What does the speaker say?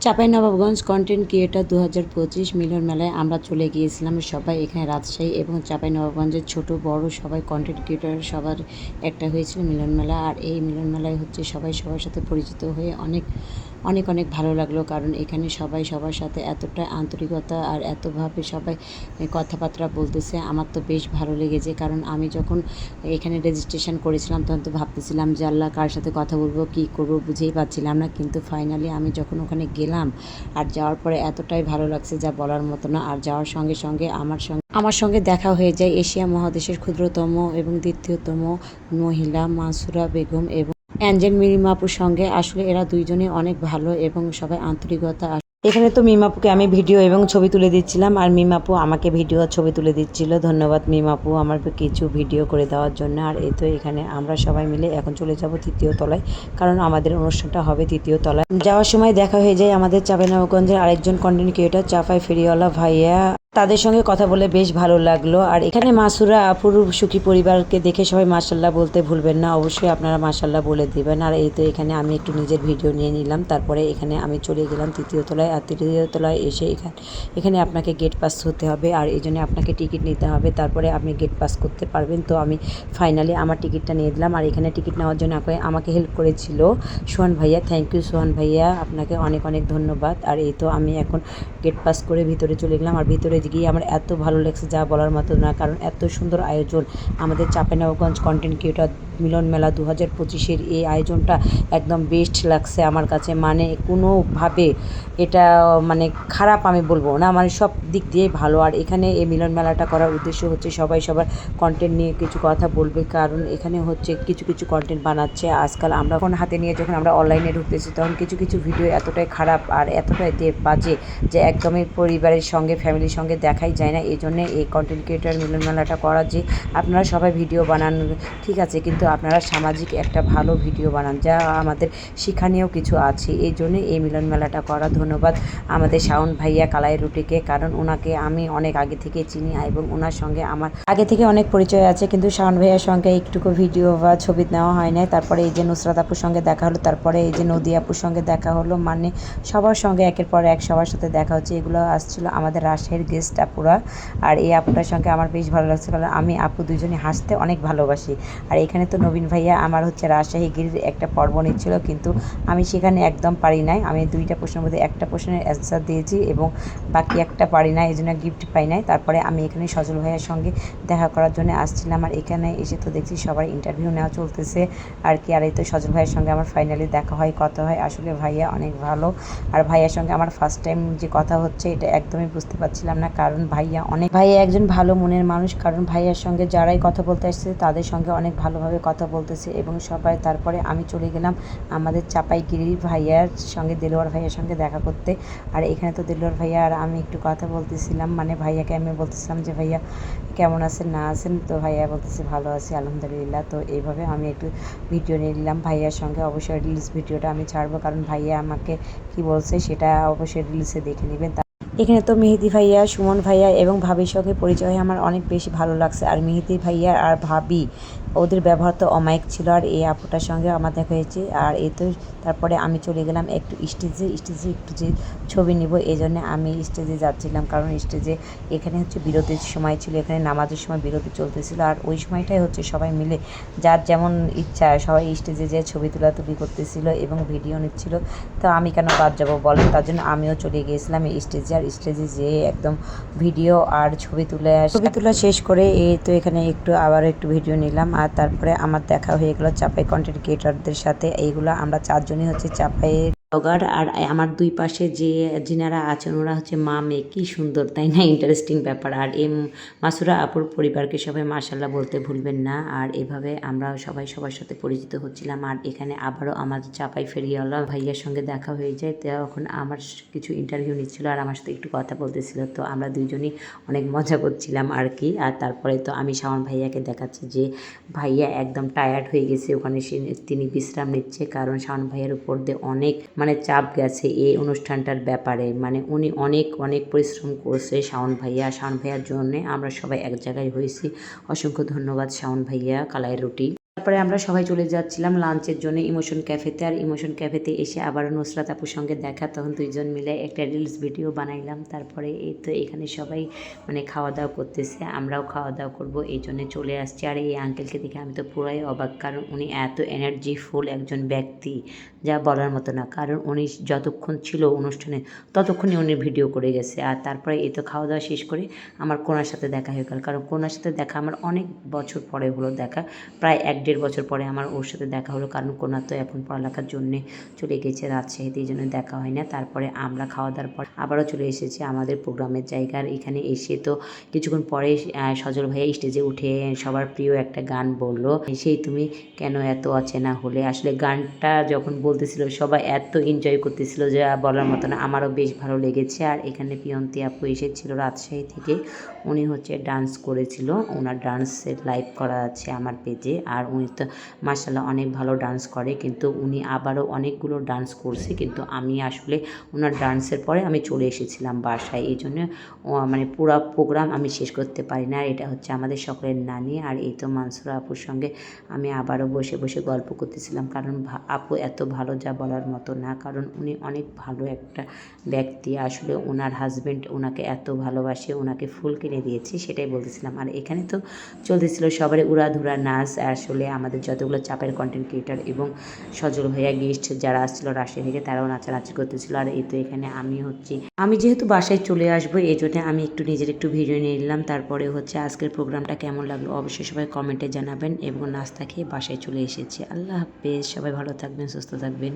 Chapainawabganj content creator দু হাজার পঁচিশ মিলন মেলায় আমরা চলে গিয়েছিলাম সবাই এখানে রাজশাহী এবং চাঁপাইনবাবগঞ্জের ছোট বড় সবাই কন্টেন্ট ক্রিয়েটার সবার একটা হয়েছিল মিলন মেলা। আর এই মিলন মেলায় হচ্ছে সবাই সবার সাথে পরিচিত হয়ে অনেক অনেক অনেক ভালো লাগল। কারণ এখানে সবাই সবার সাথে এতটা আন্তরিকতা আর এতভাবে সবাই কথাবার্তা বলতেছে। আমার তো বেশ ভালো লেগেছে। কারণ আমি যখন এখানে রেজিস্ট্রেশন করেছিলাম, তখন তো ভাবতেছিলাম যে আল্লাহ কার সাথে কথা বলব, কী করব বুঝেই পাচ্ছিলাম না। কিন্তু ফাইনালি আমি যখন ওখানে গেলাম আর যাওয়ার পরে এতটাই ভালো লাগছে যা বলার মতো না। আর যাওয়ার সঙ্গে সঙ্গে আমার সঙ্গে আমার সঙ্গে দেখা হয়ে যায় এশিয়া মহাদেশের ক্ষুদ্রতম এবং দ্বিতীয়তম মহিলা মাসুরা বেগম এবং অ্যাঞ্জেল মিরিমাপুর সঙ্গে আসলে এরা দুইজনে অনেক ভালো এবং সবাই আন্তরিকতা এখানে তো মিমাপুকে আমি ভিডিও এবং ছবি তুলে দিচ্ছিলাম আর মিমাপু আমাকে ভিডিও ছবি তুলে দিচ্ছিল। ধন্যবাদ মিমাপু আমার কিছু ভিডিও করে দেওয়ার জন্য। আর এই তো এখানে আমরা সবাই মিলে এখন চলে যাব তৃতীয় তলায়, কারণ আমাদের অনুষ্ঠানটা হবে তৃতীয় তলায়। যাওয়ার সময় দেখা হয়ে যায় আমাদের চাঁপাইনবাবগঞ্জের আরেকজন কন্টেন্ট ক্রিয়েটার চাপাই ফেরিওয়ালা ভাইয়া। তাদের সঙ্গে কথা বলে বেশ ভালো লাগল। আর এখানে মাসুরা আপুর সুখী পরিবারকে দেখে সবাই মাসাল্লাহ বলতে ভুলবেন না, অবশ্যই আপনারা মাসাল্লাহ বলে দিবেন। আর এই তো এখানে আমি একটু নিজের ভিডিও নিয়ে নিলাম, তারপরে এখানে আমি চলে গেলাম তৃতীয় তলায়। আর তৃতীয় তলায় এসে এখানে এখানে আপনাকে গেট পাস হতে হবে, আর এই জন্য আপনাকে টিকিট নিতে হবে। তারপরে আপনি গেট পাস করতে পারবেন। তো আমি ফাইনালি আমার টিকিটটা নিয়ে দিলাম আর এখানে টিকিট নেওয়ার জন্য আমাকে- হেল্প করেছিল সোহান ভাইয়া। থ্যাংক ইউ সোহান ভাইয়া, আপনাকে অনেক অনেক ধন্যবাদ। আর এই তো আমি এখন গেট পাস করে ভিতরে চলে গেলাম। আর ভিতরে গিয়ে আমার এত ভালো লাগছে যা বলার মতো না, কারণ এত সুন্দর আয়োজন আমাদের চাঁপাইনবাবগঞ্জ কন্টেন্ট ক্রিয়েটর মিলন মেলা দু হাজার পঁচিশের এই আয়োজনটা একদম বেস্ট লাগছে আমার কাছে। মানে কোনোভাবে এটা মানে খারাপ আমি বলব না মানে সব দিক দিয়ে ভালো। আর এখানে এই মিলন মেলাটা করার উদ্দেশ্য হচ্ছে সবাই সবার কন্টেন্ট নিয়ে কিছু কথা বলবে, কারণ এখানে হচ্ছে কিছু কিছু কন্টেন্ট বানাচ্ছে। আজকাল আমরা ফোন হাতে নিয়ে যখন আমরা অনলাইনে ঢুকতেছি, তখন কিছু কিছু ভিডিও এতটাই খারাপ আর এতটাই বাজে যে একদমই পরিবারের সঙ্গে ফ্যামিলির সঙ্গে দেখাই যায় না। এই জন্যে এই কন্টেন্ট ক্রিয়েটার মিলন মেলাটা করা যে আপনারা সবাই ভিডিও বানান, ঠিক আছে। কিন্তু আপনারা সামাজিক একটা ভালো ভিডিও বানান, যা আমাদের শিক্ষণীয় কিছু আছে। এই জন্যে এই মিলন মেলাটা করা। ধন্যবাদ আমাদের শাওন ভাইয়া কালাই রুটিকে, কারণ ওনাকে আমি অনেক আগে থেকে চিনি এবং ওনার সঙ্গে আমার আগে থেকে অনেক পরিচয় আছে, কিন্তু শাওন ভাইয়ার সঙ্গে একটুকু ভিডিও বা ছবি নেওয়া হয় নাই। তারপরে এই যে নুসরাত আপুর সঙ্গে দেখা হলো, তারপরে এই যে নদী আপুর সঙ্গে দেখা হলো মানে সবার সঙ্গে একের পর এক সবার সাথে দেখা হচ্ছে। এগুলো আসছিল আমাদের রাজশাহীর গেস্ট আপুরা, আর এই আপুটার সঙ্গে আমার বেশ ভালো লাগছে, কারণ আমি আপু দুজনে হাসতে অনেক ভালোবাসি। আর এখানে তো নবীন ভাইয়া আমার হচ্ছে রাজশাহী গিরির একটা পর্ব নিচ্ছিল, কিন্তু আমি সেখানে একদম পারি নাই। আমি দুইটা প্রশ্নের মধ্যে একটা প্রশ্নের অ্যান্সার দিয়েছি এবং বাকি একটা পারি না এই জন্য গিফট পাই নাই। তারপরে আমি এখানে সজল ভাইয়ার সঙ্গে দেখা করার জন্য আসছিলাম আর এখানে এসে তো দেখছি সবার ইন্টারভিউ নেওয়া চলতেছে। আর কি, আর এই তো সজল ভাইয়ের সঙ্গে আমার ফাইনালি দেখা হয়, কথা হয়। আসলে ভাইয়া অনেক ভালো। আর ভাইয়ার সঙ্গে আমার ফার্স্ট টাইম যে কথা হচ্ছে, এটা একদমই বুঝতে পারছিলাম না, কারণ ভাইয়া অনেক ভাইয়া একজন ভালো মনের মানুষ, কারণ ভাইয়ার সঙ্গে যারাই কথা বলতে আসছে, তাদের সঙ্গে অনেক ভালোভাবে কথা বলতেছে এবং সবাই তারপরে আমি চলে গেলাম আমাদের চাপাইগিরি ভাইয়ার সঙ্গে, দেলোয়ার ভাইয়ার সঙ্গে দেখা করতে। আর এখানে তো দেলোয়ার ভাইয়া আর আমি একটু কথা বলতেছিলাম মানে ভাইয়াকে আমি বলতেছিলাম যে, ভাইয়া, কেমন আছেন, না আছেন? তো ভাইয়া বলতেছে, ভালো আছি, আলহামদুলিল্লাহ। তো এইভাবে আমি একটু ভিডিও নিয়ে নিলাম ভাইয়ার সঙ্গে। অবশ্যই রিলস ভিডিওটা আমি ছাড়বো, কারণ ভাইয়া আমাকে কি বলছে সেটা অবশ্যই রিলসে দেখে নেবেন। এখানে তো মেহেদি ভাইয়া, সুমন ভাইয়া এবং ভাবির সঙ্গে পরিচয় আমার অনেক বেশি ভালো লাগছে। আর মেহেদি ভাইয়া আর ভাবি ওদের ব্যবহার তো অমায়িক ছিল আর এই আপুটার সঙ্গে আমার দেখা হয়েছে। আর এই তো তারপরে আমি চলে গেলাম একটু স্টেজে। স্টেজে একটু যে ছবি নিব, এই জন্যে আমি স্টেজে যাচ্ছিলাম। কারণ স্টেজে এখানে হচ্ছে বিরতির সময় ছিল, এখানে নামাজের সময় বিরতি চলতেছিল। আর ওই সময়টাই হচ্ছে সবাই মিলে যার যেমন ইচ্ছা সবাই স্টেজে যেয়ে ছবি তোলাতুলি করতেছিল এবং ভিডিও নিচ্ছিল। তো আমি কেন বাদ যাব বলেন তার জন্য আমিও চলে গিয়েছিলাম স্টেজে। আর স্টেজে যেয়ে একদম ভিডিও আর ছবি তুলে ছবি তোলা শেষ করে এই তো এখানে একটু আবার একটু ভিডিও নিলাম। আর তারপরে আমার দেখা হয়ে গেলো চাপাই কন্টেন্ট ক্রিয়েটারদের সাথে। এইগুলো আমরা চারজনই হচ্ছে চাপাইয়ের ব্লগার আর আমার দুই পাশে যে যিনারা আছেন, ওরা হচ্ছে মা, মেয়ে। কী সুন্দর, তাই না? ইন্টারেস্টিং ব্যাপার। আর এম মাসুরা আপুর পরিবারকে সবাই মাশাল্লাহ বলতে ভুলবেন না। আর এভাবে আমরা সবাই সবার সাথে পরিচিত হচ্ছিলাম। আর এখানে আবারও আমার চাপাই ফেরিওয়ালা ভাইয়ার সঙ্গে দেখা হয়ে যায়। তখন আমার কিছু ইন্টারভিউ নিচ্ছিল আর আমার সাথে একটু কথা বলতেছিল। তো আমরা দুইজনই অনেক মজা করছিলাম আর কি। আর তারপরে তো আমি শাওন ভাইয়াকে দেখাচ্ছি যে ভাইয়া একদম টায়ার্ড হয়ে গেছে। ওখানে সে তিনি বিশ্রাম নিচ্ছে। কারণ শাওন ভাইয়ের উপর দিয়ে অনেক মানে চাপ গেছে এই অনুষ্ঠানটার ব্যাপারে। মানে উনি অনেক অনেক পরিশ্রম করছে শাওন ভাইয়া। শাওন ভাইয়ার জন্যে আমরা সবাই এক জায়গায় হয়েছি। অসংখ্য ধন্যবাদ শাওন ভাইয়া কালাই রুটি। তারপরে আমরা সবাই চলে যাচ্ছিলাম লাঞ্চের জন্য ইমোশন ক্যাফেতে। আর ইমোশন ক্যাফেতে এসে আবার নুসরাত আপুর সঙ্গে দেখা। তখন দুইজন মিলে একটা রিলস ভিডিও বানাইলাম। তারপরে এই তো এখানে সবাই মানে খাওয়া দাওয়া করতেছে। আমরাও খাওয়া দাওয়া করব, এই জন্য চলে আসছি। আর এই আঙ্কেলকে দেখে আমি তো পুরাই অবাক। কারণ উনি এত এনার্জি ফুল একজন ব্যক্তি, যা বলার মতো না। কারণ উনি যতক্ষণ ছিল অনুষ্ঠানে ততক্ষণই উনি ভিডিও করে গেছে। আর তারপরে এই তো খাওয়া দাওয়া শেষ করে আমার কোনার সাথে দেখা হয়ে গেল। কারণ কোনার সাথে দেখা আমার অনেক বছর পরে হলো দেখা। প্রায় এক দেড় বছর পরে আমার ওর সাথে দেখা হলো, কারণ কোনা তো এখন পড়ালেখার জন্যে চলে গেছে রাজশাহীতে এই জন্য দেখা হয় না। তারপরে আমরা খাওয়া দাওয়ার পর আবারও চলে এসেছি আমাদের প্রোগ্রামের জায়গার এখানে এসে তো কিছুক্ষণ পরে সজল ভাইয়া স্টেজে উঠে সবার প্রিয় একটা গান বলল, সেই তুমি কেন এত অচেনা হলে? আসলে গানটা যখন বলতেছিল, সবাই এত এনজয় করতেছিল যে বলার মতো না, আমারও বেশ ভালো লেগেছে। আর এখানে পিয়ন্তি আপু এসেছিল রাজশাহী থেকে, উনি হচ্ছে ডান্স করেছিল, ওনার ডান্সের লাইভ করা আছে আমার পেজে আর উনি তো মার্শাল্লাহ অনেক ভালো ডান্স করে, কিন্তু উনি আবারও অনেকগুলো ডান্স করছে, কিন্তু আমি আসলে ওনার ডান্সের পরে আমি চলে এসেছিলাম বাসায়। এই জন্য মানে পুরো প্রোগ্রাম আমি শেষ করতে পারি না। আর এটা হচ্ছে আমাদের সকলের নানি আর এই তো মানসুরা আপুর সঙ্গে আমি আবারও বসে বসে গল্প করতেছিলাম। কারণ আপু এত ভালো যা বলার মতো না, কারণ উনি অনেক ভালো একটা ব্যক্তি। আসলে ওনার হাজব্যান্ড ওনাকে এত ভালোবাসে, ওনাকে ফুল কিনে দিয়েছে, সেটাই বলতেছিলাম। আর এখানে তো চলতেছিল সবারই উড়াধুরা নাচ। আসলে আমাদের যতগুলো চাপের কন্টেন্ট ক্রিয়েটার এবং সজল ভাইয়া গেস্ট যারা আসছিল রাশিয়া থেকে, তারাও নাচানাচি করতেছিল। আর এই তো এখানে আমি হচ্ছি। আমি যেহেতু বাসায় চলে আসব, এই জন্য আমি একটু নিজের একটু ভিডিও নিয়ে নিলাম। তারপরে হচ্ছে আজকের প্রোগ্রামটা কেমন লাগল অবশ্যই সবাই কমেন্টে জানাবেন এবং নাস্তা খেয়ে বাসায় চলে এসেছি। আল্লাহ হাফেজ, সবাই ভালো থাকবেন, সুস্থ থাকবেন।